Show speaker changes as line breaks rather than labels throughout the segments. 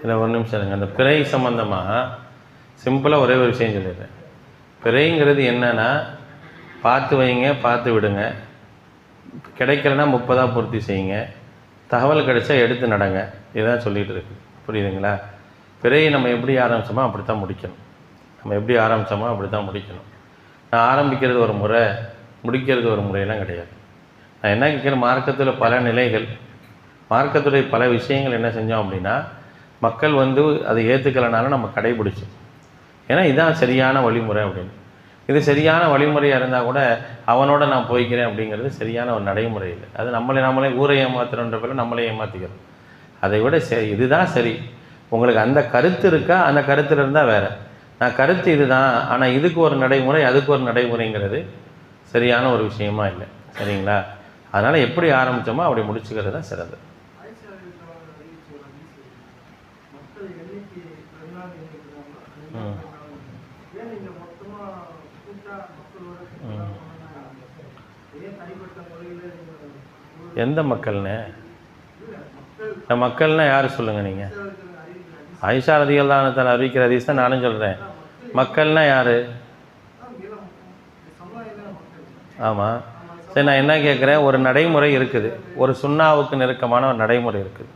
இல்லை ஒரு நிமிஷம் இருங்க. அந்த பிறை சம்மந்தமாக சிம்பிளாக ஒரே ஒரு விஷயம் சொல்லிடுறேன். பிறைங்கிறது என்னென்னா பார்த்து வைங்க பார்த்து விடுங்க. கிடைக்கலன்னா முப்பதாக பூர்த்தி செய்யுங்க. தகவல் கிடைச்சா எடுத்து நடங்க. இதுதான் சொல்லிகிட்டு இருக்கு. புரியுதுங்களா? பிறையை நம்ம எப்படி ஆரம்பிச்சோமோ அப்படி தான் முடிக்கணும். நம்ம எப்படி ஆரம்பித்தோமோ அப்படி தான் முடிக்கணும். நான் ஆரம்பிக்கிறது ஒரு முறை முடிக்கிறது ஒரு முறையெல்லாம் கிடையாது. நான் என்ன கேட்குறேன்? மார்க்கத்தில் பல நிலைகள். மார்க்கத்துடைய பல விஷயங்கள் என்ன செஞ்சோம் அப்படின்னா மக்கள் வந்து அதை ஏற்றுக்கலைனாலும் நம்ம கடைபிடிச்சோம் ஏன்னா இதுதான் சரியான வழிமுறை அப்படின்னு. இது சரியான வழிமுறையாக இருந்தால் கூட அவனோட நான் போய்க்கிறேன் அப்படிங்கிறது சரியான ஒரு நடைமுறை இல்லை. அது நம்மளை நம்மளே ஊரை ஏமாத்துறோன்ற பேரில் நம்மளே ஏமாற்றிக்கிறோம் அதை விட சரி இதுதான் சரி. உங்களுக்கு அந்த கருத்து இருக்கா? அந்த கருத்தில் இருந்தால் வேறு. நான் கருத்து இதுதான். ஆனால் இதுக்கு ஒரு நடைமுறை அதுக்கு ஒரு நடைமுறைங்கிறது சரியான ஒரு விஷயமா இல்லை. சரிங்களா? அதனால் எப்படி ஆரம்பித்தோமோ அப்படி முடிச்சுக்கிறது தான் சிறந்தது எந்த மக்கள்னு? இந்த மக்கள்னா யார் சொல்லுங்கள் நீங்கள் ஐஷாரதிகள் ரதிகள் தான் அறிவிக்கிற ஹதீஸ் தான் நானும் சொல்கிறேன் மக்கள்னா யார்? ஆமாம் சரி நான் என்ன கேட்குறேன் ஒரு நடைமுறை இருக்குது. ஒரு சுண்ணாவுக்கு நெருக்கமான ஒரு நடைமுறை இருக்குது.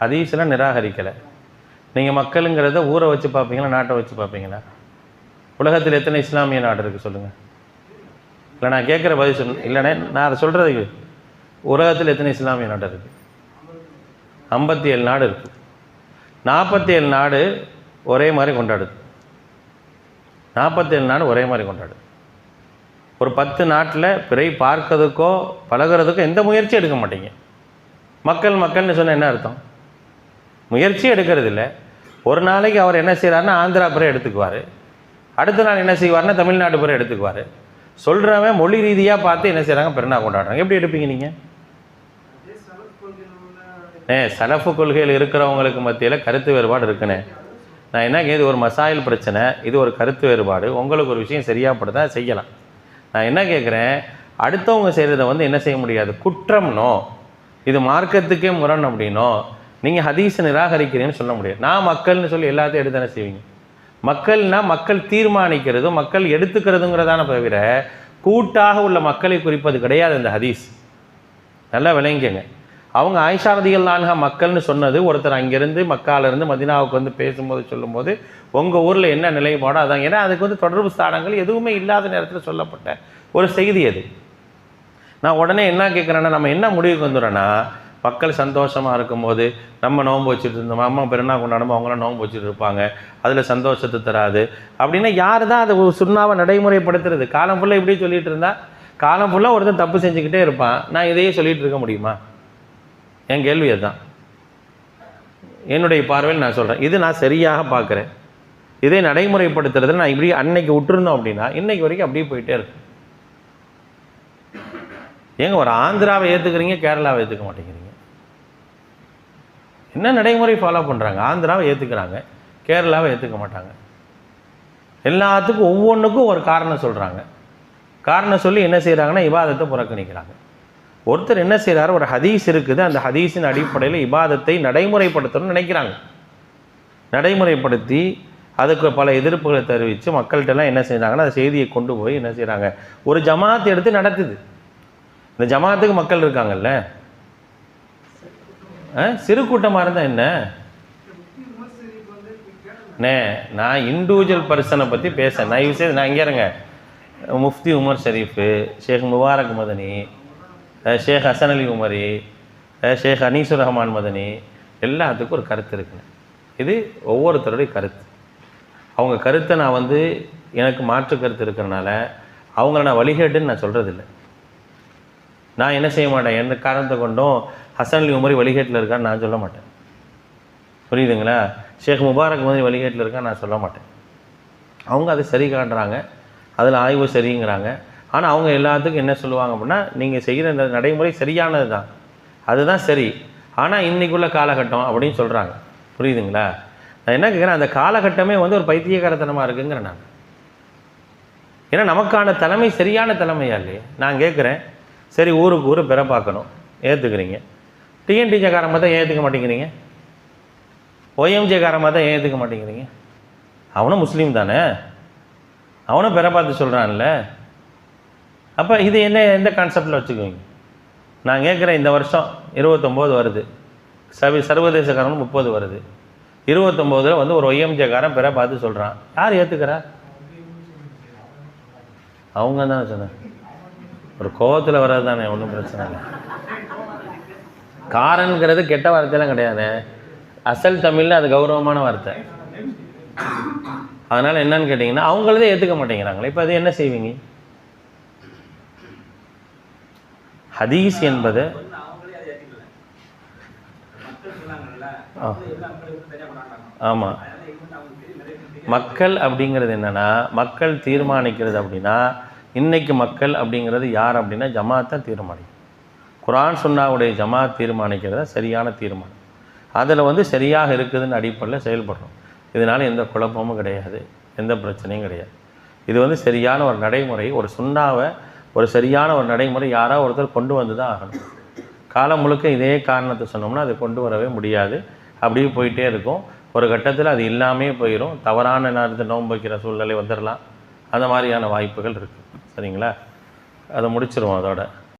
ஹதீஸ்லாம் நிராகரிக்கலை. நீங்கள் மக்களுங்கிறத ஊரை வச்சு பார்ப்பீங்களா நாட்டை வச்சு பார்ப்பீங்களா? உலகத்தில் எத்தனை இஸ்லாமிய நாடு இருக்குது சொல்லுங்கள் இல்லை நான் கேட்குற பதில் சொல் இல்லைண்ணே நான் அதை சொல்கிறதுக்கு உலகத்தில் எத்தனை இஸ்லாமிய நாடு இருக்குது ஐம்பத்தி ஏழு நாடு இருக்குது நாற்பத்தி ஏழு நாடு ஒரே மாதிரி கொண்டாடுது. நாற்பத்தேழு நாடு ஒரே மாதிரி கொண்டாடுது. ஒரு பத்து நாட்டில் பிறை பார்க்கறதுக்கோ பழகுறதுக்கோ எந்த முயற்சியும் எடுக்க மாட்டீங்க. மக்கள் மக்கள்னு சொன்னால் என்ன அர்த்தம்? முயற்சி எடுக்கிறது இல்லை ஒரு நாளைக்கு அவர் என்ன செய்கிறாருன்னா ஆந்திரா பிறை எடுத்துக்குவார். அடுத்த நாள் என்ன செய்வார்னா தமிழ்நாடு பிற எடுத்துக்குவார். சொல்கிறவன் மொழி ரீதியாக பார்த்து என்ன செய்கிறாங்க பெருநா கொண்டாடுறாங்க. எப்படி எடுப்பீங்க நீங்கள்
கொள்கையில்
ஏ சலஃபு கொள்கையில் இருக்கிறவங்களுக்கு மத்தியில் கருத்து வேறுபாடு இருக்குண்ணே நான் என்ன இது ஒரு மசாயில் பிரச்சனை இது ஒரு கருத்து வேறுபாடு. உங்களுக்கு ஒரு விஷயம் சரியாக படுதா செய்யலாம். நான் என்ன கேட்குறேன் அடுத்தவங்க செய்கிறத வந்து என்ன செய்ய முடியாது? குற்றம்னோ இது மார்க்கத்துக்கே முரண் அப்படின்னோ நீங்கள் ஹதீஸை நிராகரிக்கிறீங்கன்னு சொல்ல முடியாது. நான் மக்கள்னு சொல்லி எல்லாத்தையும் எடுத்து செய்வீங்க? மக்கள்னால் மக்கள் தீர்மானிக்கிறதும் மக்கள் எடுத்துக்கிறதுங்கிறதான தவிர கூட்டாக உள்ள மக்களை குறிப்பது கிடையாது இந்த ஹதீஸ். நல்லா விளங்கிக்கங்க. அவங்க ஆயிஷா ரதிகள்லான்ஹா மக்கள்னு சொன்னது ஒருத்தர் அங்கேருந்து மக்காலேருந்து மதினாவுக்கு வந்து பேசும்போது சொல்லும்போது உங்கள் ஊரில் என்ன நிலைப்பாடோ அதான். ஏன்னா அதுக்கு வந்து தொடர்பு ஸ்தானங்கள் எதுவுமே இல்லாத நேரத்தில் சொல்லப்பட்ட ஒரு செய்தி அது. நான் உடனே என்ன கேட்குறேன்னா நம்ம என்ன முடிவுக்கு வந்துடுறோன்னா மக்கள் சந்தோஷமாக இருக்கும்போது நம்ம நோன்பு வச்சுட்டு இருந்தோம் அம்மா பெருனா கொண்டாடுமோ அவங்களாம் நோன்பு வச்சுட்டு இருப்பாங்க. அதில் சந்தோஷத்தை தராது. அப்படின்னா யார் தான் அதை சுண்ணாவை நடைமுறைப்படுத்துறது? காலம் ஃபுல்லாக இப்படியே சொல்லிட்டு இருந்தா காலம் ஃபுல்லாக ஒருத்தன் தப்பு செஞ்சுக்கிட்டே இருப்பான். நான் இதையே சொல்லிட்டு இருக்க முடியுமா? என் கேள்வி அதுதான். என்னுடைய பார்வையில் நான் சொல்கிறேன் இது நான் சரியாக பார்க்குறேன். இதை நடைமுறைப்படுத்துறதுல நான் இப்படி அன்னைக்கு விட்டுருந்தோம் அப்படின்னா இன்னைக்கு வரைக்கும் அப்படியே போயிட்டே இருக்கு. ஏங்க ஒரு ஆந்திராவை ஏற்றுக்கிறீங்க கேரளாவை ஏற்றுக்க மாட்டேங்கிறீங்க? என்ன நடைமுறை ஃபாலோ பண்ணுறாங்க ஆந்திராவை ஏற்றுக்கிறாங்க கேரளாவை ஏற்றுக்க மாட்டாங்க. எல்லாத்துக்கும் ஒவ்வொன்றுக்கும் ஒரு காரணம் சொல்கிறாங்க காரணம் சொல்லி என்ன செய்கிறாங்கன்னா இபாதத்தை புறக்கணிக்கிறாங்க. ஒருத்தர் என்ன செய்கிறாரு ஒரு ஹதீஸ் இருக்குது. அந்த ஹதீஸின் அடிப்படையில் இபாதத்தை நடைமுறைப்படுத்தணும்னு நினைக்கிறாங்க. நடைமுறைப்படுத்தி அதுக்கு பல எதிர்ப்புகளை தெரிவித்து மக்கள்கிட்டலாம் என்ன செய்கிறாங்கன்னா அந்த செய்தியை கொண்டு போய் என்ன செய்கிறாங்க ஒரு ஜமாத் எடுத்து நடத்துது இந்த ஜமாத்துக்கு மக்கள் இருக்காங்கல்ல? சிறு கூட்டமாக இருந்தால் என்ன? நே நான் இண்டிவிஜுவல் பர்சனை பற்றி பேசுகிறேன் நான் விஷயம் நான் இங்கே இருங்க. முஃப்தி உமர் ஷரீஃபு ஷேக் முபாரக் மதனி ஷேக் ஹசன் அலி உமரி ஷேக் அனீசுர் ரஹ்மான் மதனி எல்லாத்துக்கும் ஒரு கருத்து இருக்குங்க. இது ஒவ்வொருத்தருடைய கருத்து. அவங்க கருத்தை நான் வந்து எனக்கு மாற்று கருத்து இருக்கிறனால அவங்கள நான் வழிகேட்டுன்னு நான் சொல்கிறதில்ல நான் என்ன செய்ய மாட்டேன்? எந்த காரணத்தை கொண்டும் ஹசன் அலி உமரி வழிகேட்டில் இருக்கான்னு நான் சொல்ல மாட்டேன். புரியுதுங்களா? ஷேக் முபாரக் மாதிரி வழிகேட்டில் இருக்கா நான் சொல்ல மாட்டேன். அவங்க அதை சரி காட்டுறாங்க அதில் ஆய்வு சரிங்கிறாங்க. ஆனால் அவங்க எல்லாத்துக்கும் என்ன சொல்லுவாங்க அப்படின்னா நீங்கள் செய்கிற இந்த நடைமுறை சரியானது தான். அதுதான் சரி. ஆனால் இன்றைக்குள்ள காலகட்டம் அப்படின்னு சொல்கிறாங்க புரியுதுங்களா? நான் என்ன கேட்குறேன் அந்த காலகட்டமே வந்து ஒரு பைத்தியகாரத்தனமாக இருக்குங்கிறேன் நான். ஏன்னா நமக்கான தலைமை சரியான தலைமையா இல்லையே? நான் கேட்குறேன் சரி ஊருக்கு ஊர் பெற பார்க்கணும். ஏற்றுக்கிறீங்க டிஎன்டிஜக்காரன் பார்த்தா ஏற்றுக்க மாட்டேங்கிறீங்க? ஒய்எம்ஜேக்காரமாக தான் ஏற்றுக்க மாட்டேங்கிறீங்க? அவனும் முஸ்லீம் தானே? அவனும் பெற பார்த்து சொல்கிறான்ல அப்போ இது என்ன எந்த கான்செப்டில் வச்சுக்குவீங்க? நான் கேட்குறேன் இந்த வருஷம் இருபத்தொம்போது வருது. சவி சர்வதேசக்காரன் முப்பது வருது. இருபத்தொம்போதில் வந்து ஒரு ஒய்எம்ஜேக்காரன் பிற பார்த்து சொல்கிறான் யார் ஏற்றுக்கிறா அவங்க தான் சொன்னேன் ஒரு கோபத்தில் வர்றது தானே ஒன்றும் பிரச்சனை இல்லை. காரன்கிறது கெட்ட வார்த்தையெல்லாம் கிடையாது. அசல் தமிழில் அது கௌரவமான வார்த்தை. அதனால் என்னன்னு கேட்டிங்கன்னா அவங்களதே ஏற்றுக்க மாட்டேங்கிறாங்களே இப்போ அது என்ன செய்வீங்க? ஹதீஸ் என்பது ஆமாம் மக்கள் அப்படிங்கிறது என்னன்னா மக்கள் தீர்மானிக்கிறது அப்படின்னா இன்றைக்கு மக்கள் அப்படிங்கிறது யார் அப்படின்னா ஜமாத்தை தீர்மானிக்கும். குரான் சுன்னாவுடைய ஜமாத் தீர்மானிக்கிறது தான் சரியான தீர்மானம். அதில் வந்து சரியாக இருக்குதுன்னு அடிப்படையில் செயல்படுறோம். இதனால் எந்த குழப்பமும் கிடையாது எந்த பிரச்சனையும் கிடையாது. இது வந்து சரியான ஒரு நடைமுறை ஒரு சுண்ணாவை ஒரு சரியான ஒரு நடைமுறை யாராவது ஒருத்தர் கொண்டு வந்து தான் ஆகணும். காலம் முழுக்க இதே காரணத்தை சொன்னோம்னா அதை கொண்டு வரவே முடியாது. அப்படியே போயிட்டே இருக்கும். ஒரு கட்டத்தில் அது இல்லாமே போயிடும் தவறான நேரத்தில் நோன்பு வைக்கிற சூழ்நிலை வந்துடலாம் அந்த மாதிரியான வாய்ப்புகள் இருக்குது சரிங்களா? அதை முடிச்சிருவோம் அதோட.